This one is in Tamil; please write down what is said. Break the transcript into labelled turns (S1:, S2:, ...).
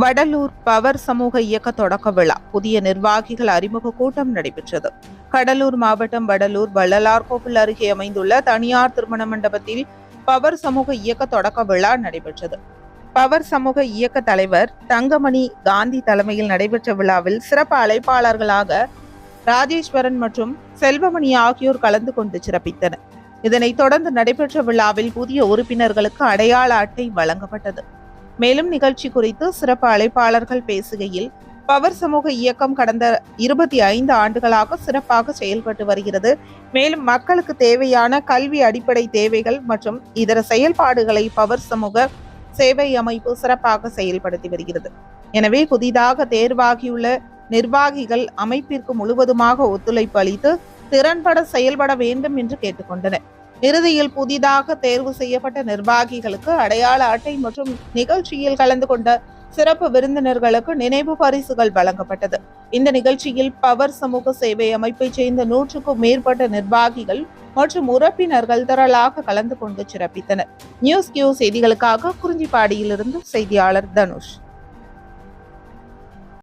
S1: வடலூர் பவர் சமூக இயக்க தொடக்க விழா. புதிய நிர்வாகிகள் அறிமுக கூட்டம் நடைபெற்றது. கடலூர் மாவட்டம் வடலூர் வள்ளலார்கோவில் அருகே அமைந்துள்ள தனியார் திருமண மண்டபத்தில் பவர் சமூக இயக்க தொடக்க விழா நடைபெற்றது. பவர் சமூக இயக்க தலைவர் தங்கமணி காந்தி தலைமையில் நடைபெற்ற விழாவில் சிறப்பு அழைப்பாளர்களாக ராஜேஸ்வரன் மற்றும் செல்வமணி ஆகியோர் கலந்து கொண்டு சிறப்பித்தனர். இதனைத் தொடர்ந்து நடைபெற்ற விழாவில் புதிய உறுப்பினர்களுக்கு அடையாள அட்டை வழங்கப்பட்டது. மேலும் நிகழ்ச்சி குறித்து சிறப்பு அழைப்பாளர்கள் பேசுகையில் பவர் சமூக இயக்கம் கடந்த இருபத்தி ஐந்து ஆண்டுகளாக சிறப்பாக செயல்பட்டு வருகிறது. மேலும் மக்களுக்கு தேவையான கல்வி அடிப்படை தேவைகள் மற்றும் இதர செயல்பாடுகளை பவர் சமூக சேவை அமைப்பு சிறப்பாக செயல்படுத்தி வருகிறது. எனவே புதிதாக தேர்வாகியுள்ள நிர்வாகிகள் அமைப்பிற்கு முழுவதுமாக ஒத்துழைப்பு அளித்து திறன்பட செயல்பட வேண்டும் என்று கேட்டுக்கொண்டனர். இறுதியில் புதிதாக தேர்வு செய்யப்பட்ட நிர்வாகிகளுக்கு அடையாள அட்டை மற்றும் நிகழ்ச்சியில் கலந்து கொண்ட சிறப்பு விருந்தினர்களுக்கு நினைவு பரிசுகள் வழங்கப்பட்டது. இந்த நிகழ்ச்சியில் பவர் சமூக சேவை அமைப்பைச் சேர்ந்த நூற்றுக்கும் மேற்பட்ட நிர்வாகிகள் மற்றும் உறுப்பினர்கள் திரளாக கலந்து கொண்டு சிறப்பித்தனர். நியூஸ் கியூ செய்திகளுக்காக குறிஞ்சிப்பாடியிலிருந்து செய்தியாளர் தனுஷ்.